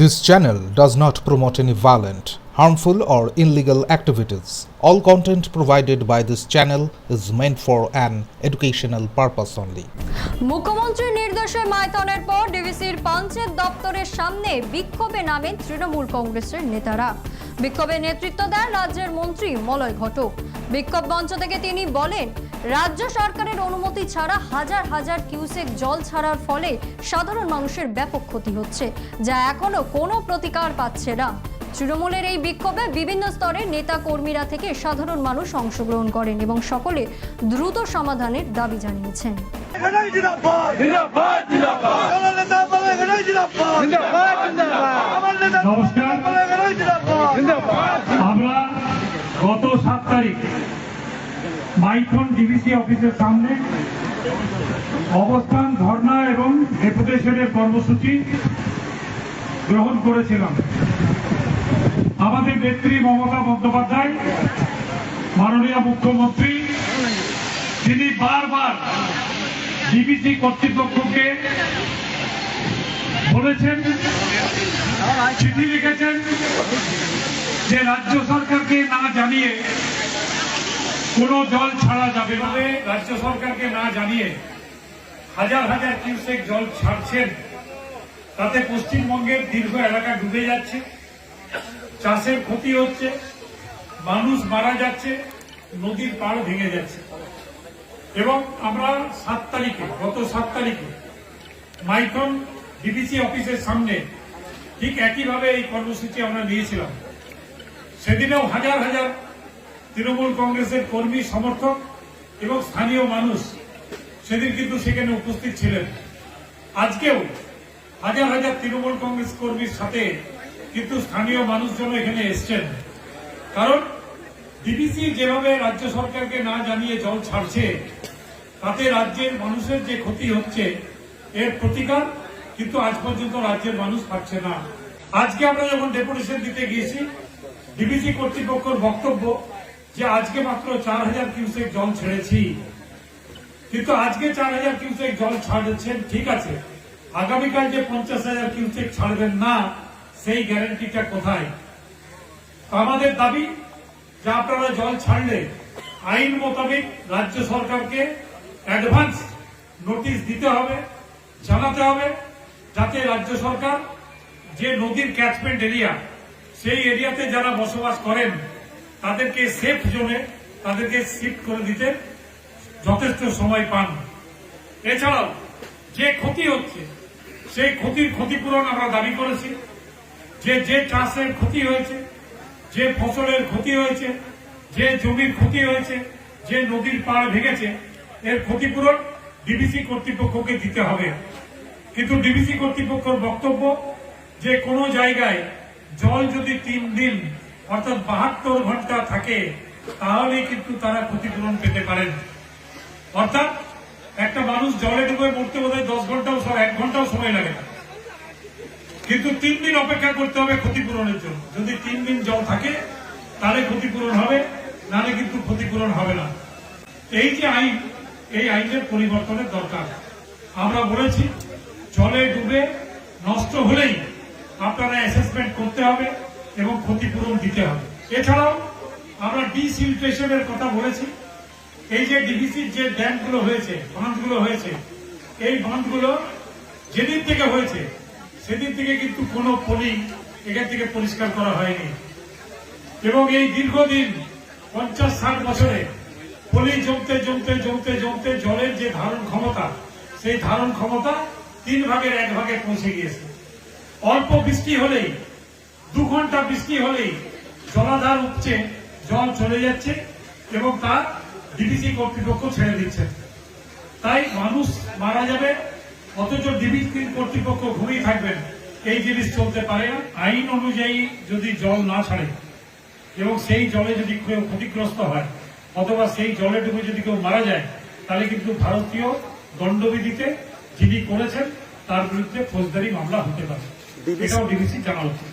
This channel does not promote any violent, harmful, or illegal activities. All content provided by this channel is meant for an educational purpose only. মুখ্যমন্ত্রীর নির্দেশে মাইথনের পর ডিভিসির পঞ্চায়েত দপ্তরের সামনে বিক্ষোভে নামেন তৃণমূল কংগ্রেসের নেতারা বিক্ষোভে নেতৃত্ব দেন রাজ্যের মন্ত্রী মলয় ঘটক বিক্ষোভ মঞ্চ থেকে তিনি বলেন রাজ্য সরকারের অনুমতি ছাড়া হাজার হাজার কিউসেক জল ছাড়ার ফলে সাধারণ মানুষের ব্যাপক ক্ষতি হচ্ছে যা এখনও কোনো প্রতিকার পাচ্ছে না। তৃণমূলের এই বিক্ষোভে বিভিন্ন স্তরের নেতা কর্মীরা থেকে সাধারণ মানুষ অংশগ্রহণ করেন এবং সকলে দ্রুত সমাধানের দাবি জানিয়েছেন। নমস্কার। আমরা গত সাত তারিখ মাইথন ডিভিসি অফিসের সামনে অবস্থান, ধর্ণা এবং ডেপুটেশনের কর্মসূচি গ্রহণ করেছিলাম। আমাদের নেত্রী মমতা বন্দ্যোপাধ্যায়, মাননীয় মুখ্যমন্ত্রী, তিনি বারবার ডিবিসি কর্তৃপক্ষকে বলেছেন, চিঠি লিখেছেন যে রাজ্য সরকারকে না জানিয়ে কোনো জল ছাড়া যাবে না। রাজ্য সরকারকে না জানিয়ে হাজার হাজার কিউসেক জল ছাড়ছেন। তাতে পশ্চিমবঙ্গের দীর্ঘ এলাকা ডুবে যাচ্ছে। চাষের ক্ষতি হচ্ছে। মানুষ মারা যাচ্ছে। নদীর পাড় ভেঙে যাচ্ছে। এবং আমরা সাত তারিখে, গত সাত তারিখে মাইথন ডিবিসি অফিসের সামনে ঠিক একইভাবে এই কর্মসূচি আমরা নিয়েছিলাম। সেদিনেও হাজার হাজার তৃণমূল কংগ্রেসের কর্মী, সমর্থক এবং স্থানীয় মানুষ সেদিন কিন্তু সেখানে উপস্থিত ছিলেন। আজকেও হাজার হাজার তৃণমূল কংগ্রেস কর্মীর সাথে কিন্তু স্থানীয় মানুষজন এখানে এসছেন। কারণ ডিবিসি যেভাবে রাজ্য সরকারকে না জানিয়ে জল ছাড়ছে, তাতে রাজ্যের মানুষের যে ক্ষতি হচ্ছে, এর প্রতিকার কিন্তু আজ পর্যন্ত রাজ্যের মানুষ পাচ্ছে না। আজকে আমরা যখন ডেপুটেশন দিতে গিয়েছি ডিবিসি কর্তৃপক্ষের বক্তব্য যে আজকে মাত্র চার হাজার কিউসেক জল ছেড়েছি। কিন্তু আজকে চার হাজার কিউসেক জল ছাড়ছেন, ঠিক আছে। আগামীকাল যে পঞ্চাশ হাজার কিউসেক ছাড়বেন না, সেই গ্যারান্টিটা কোথায়? আমাদের দাবি যে আপনারা জল ছাড়লে আইন মোতাবেক রাজ্য সরকারকে অ্যাডভান্স নোটিশ দিতে হবে, জানাতে হবে, যাতে রাজ্য সরকার যে নদীর ক্যাচমেন্ট এরিয়া সেই এরিয়াতে যারা বসবাস করেন তাদেরকে সেফ জোনে তাদেরকে শিফট করে দিতে যথেষ্ট সময় পান। এছাড়াও যে ক্ষতি হচ্ছে, সেই ক্ষতির ক্ষতিপূরণ আমরা দাবি করেছি। যে যে চাষের ক্ষতি হয়েছে, যে ফসলের ক্ষতি হয়েছে, যে জমির ক্ষতি হয়েছে, যে নদীর পাড় ভেঙেছে, এর ক্ষতিপূরণ ডিবিসি কর্তৃপক্ষকে দিতে হবে। কিন্তু ডিবিসি কর্তৃপক্ষের বক্তব্য যে কোনো জায়গায় জল যদি তিন দিন অর্থাৎ বাহাত্তর ঘণ্টা থাকে তাহলে কিন্তু তারা ক্ষতিপূরণ পেতে পারেন। অর্থাৎ একটা মানুষ জলে ডুবে মরতে বোধহয় দশ ঘন্টাও এক ঘন্টাও সময় লাগে না। কিন্তু তিন দিন অপেক্ষা করতে হবে ক্ষতিপূরণের জন্য। যদি তিন দিন জল থাকে, তাহলে ক্ষতিপূরণ হবে, নাহলে কিন্তু ক্ষতিপূরণ হবে না। এই যে আইন, এই আইনের পরিবর্তনের দরকার। আমরা বলেছি, জলে ডুবে নষ্ট হলেই আপনারা অ্যাসেসমেন্ট করতে হবে। এবং ক্ষতিপূরণ দিতে হবে। এছাড়াও আমরা ডিসিলট্রেশনের কথা বলেছি। এই যে ডিভিসির যে ড্যামগুলো হয়েছে বাঁধগুলো হয়েছে, এই বাঁধগুলো যেদিন থেকে হয়েছে, সেদিন থেকে কিন্তু কোনো পলি এখান থেকে পরিষ্কার করা হয়নি। এবং এই দীর্ঘদিন পঞ্চাশ ষাট বছরে পলি জমতে জমতে জমতে জমতে জলের যে ধারণ ক্ষমতা, সেই ধারণ ক্ষমতা তিন ভাগের এক ভাগে পৌঁছে গিয়েছে। অল্প বৃষ্টি হলেই দু ঘণ্টা বৃষ্টি হলেই জলাধার উপচে জল চলে যাচ্ছে এবং তার ডিবিসি কর্তৃপক্ষ ছেড়ে দিচ্ছে। তাই মানুষ মারা যাবে অথচ ডিবিসি কর্তৃপক্ষ ঘুমিয়ে থাকবেন। এই জিনিস চলতে পারে না। আইন অনুযায়ী যদি জল না ছাড়ে এবং সেই জলে যদি কেউ ক্ষতিগ্রস্ত হয় অথবা সেই জলে ডুবে যদি কেউ মারা যায় তাহলে কিন্তু ভারতীয় দণ্ডবিধিতে যিনি করেছেন তার বিরুদ্ধে ফৌজদারি মামলা হতে পারে। এটাও ডিবিসি জানা উচিত